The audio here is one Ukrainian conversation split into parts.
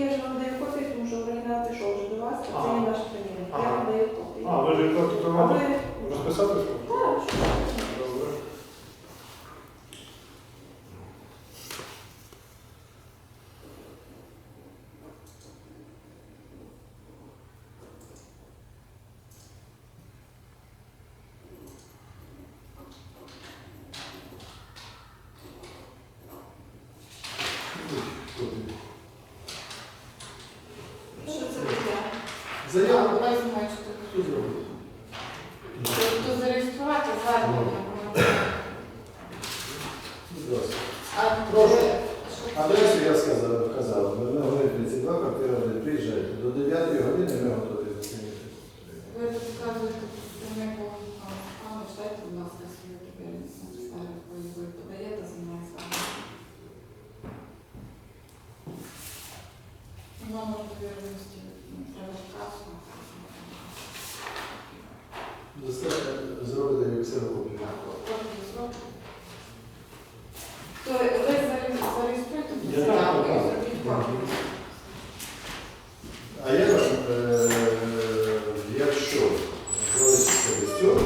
я ж вам даю копію, тому що оригінал пішов вже до вас, а це не ваш примірник. Я Ага. вам даю копію. А, ви ж А ви розписатися? так, що? Добре. Що це таке? Заяву хто зробив? Тобто зареєструвати звернення. Прошу. Адресу я сказав, казав. Ми говорили, горі 32, квартира 1. Приїжджайте. До 9 години ми готові зустріти. Ви тут вказуєте представнику пану, читайте, будь ласка, свою довіреність на підставі, якої ви подаєте за мною звернення. Номер довіреності ну, треба вказувати. Достатньо зробити ксерокопію. Копію зробите. То ви заре- зареєструйте тут Я заяву так, і так. зробіть копію. А я, е, якщо залишиться без цього,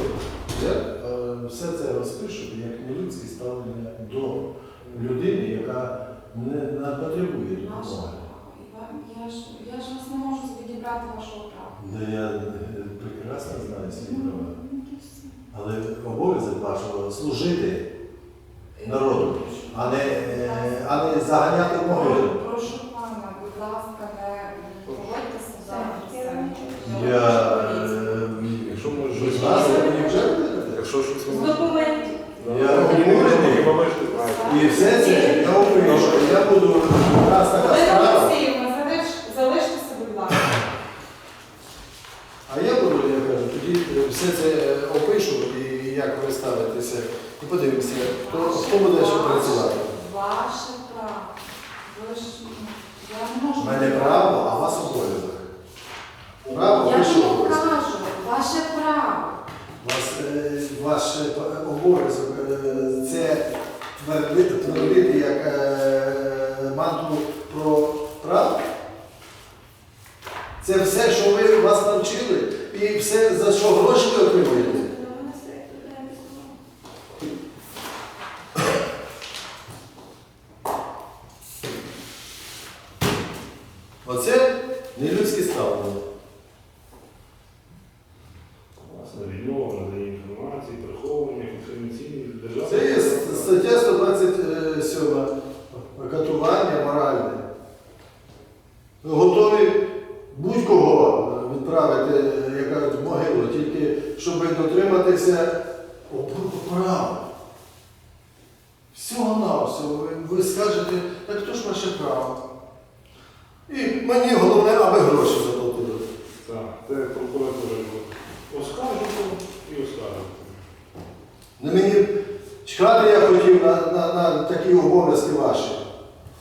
я е, все це розпишу як нелюдське ставлення до людини, яка не, не потребує Ваше допомоги. право. І вам- Я ж, я ж вас не можу вашого права. Да я е, прекрасно знаю свої права. Ну, то все. Але обов'язок вашого служити народу, а не, е, а не заганяти могилу. Прошу пана, будь ласка, не поводьтеся зараз. Я е, Якщо будете? Якщо щось З документів. Я Ну, знаєте. І все це я опишу. Я буду раз така Олена справа. Олексіївна, залиш- залиштеся, будь ласка. А я буду, я кажу, тоді е, все це опишу і як ви ставитеся. І подивимося, хто, хто буде ще працювати. Ваше право. Ви ж, ну, я не можу. У мене право, а у вас обов'язок. Право Я пишу. ж не обов'язок. кажу, ваше право. Вас, е, ваш е, обов'язок е, це твердити, твердити як е, мантру про право. Це все, що ви вас навчили, і все, за що гроші ви отримуєте. Оце нелюдське ставлення. Власне, відмова в наданні інформації, приховування, конфіденційність державної. Це є стаття 127 катування моральне. Готові будь-кого відправити, е, як кажуть, в могилу, тільки щоб дотриматися права. Всього на всього. Ви, скажете, так хто ж ваше право? І мені головне, аби гроші заплатили. Так, це прокуратура оскаржувати і оскаржувати. Не мені чекати я хотів на, на, на такі обов'язки ваші,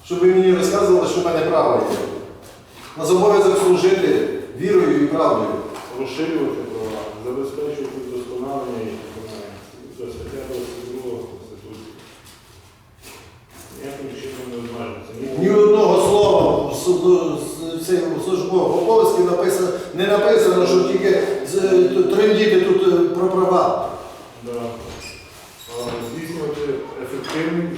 щоб ви мені розказували, що в мене право є. На зобов'язок служити вірою і правдою. Розширювати забезпечувати вдосконалення їх виконання. Це стаття 22 Конституції. Ніяким чином не обмежується. Ні одного слова в суду- з цих службових обов'язків написано, не написано, що тільки з- трендіти тут е, про права. Да. Здійснювати ефективні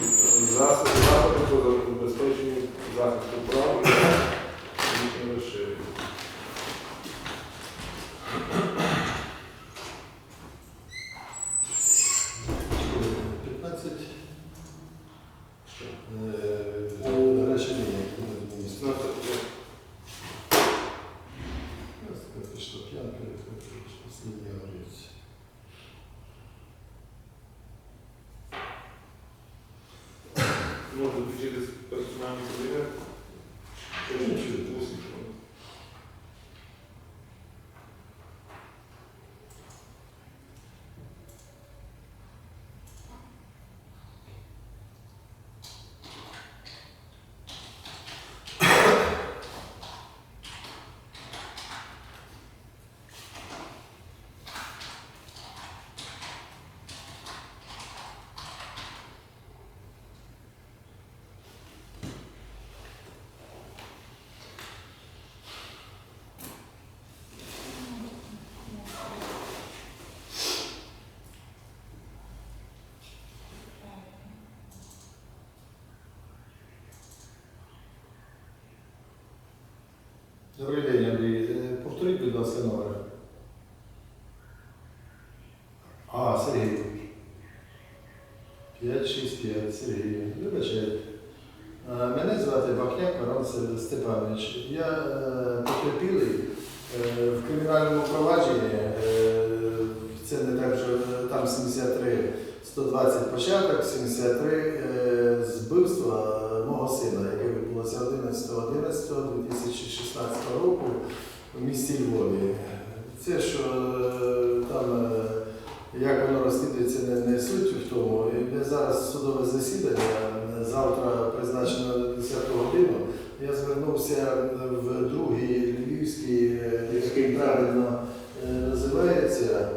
засоби заходи по забезпеченню захисту прав Можна через персональний кабінет. 565 Сергій. Вибачайте. Е, Мене звати Бахняк Мирон Степанович. Я е, потерпілий е, в кримінальному провадженні. Це не так, що там 73 120 початок, 73 е, з вбивства мого сина, яке відбулося 11.11.2016 року в місті Львові. Це що там, як воно розслідується, не, не суть в тому. І зараз судове засідання, е, завтра призначено на 10 годину. Я звернувся в другий львівський, е, який правильно е, називається.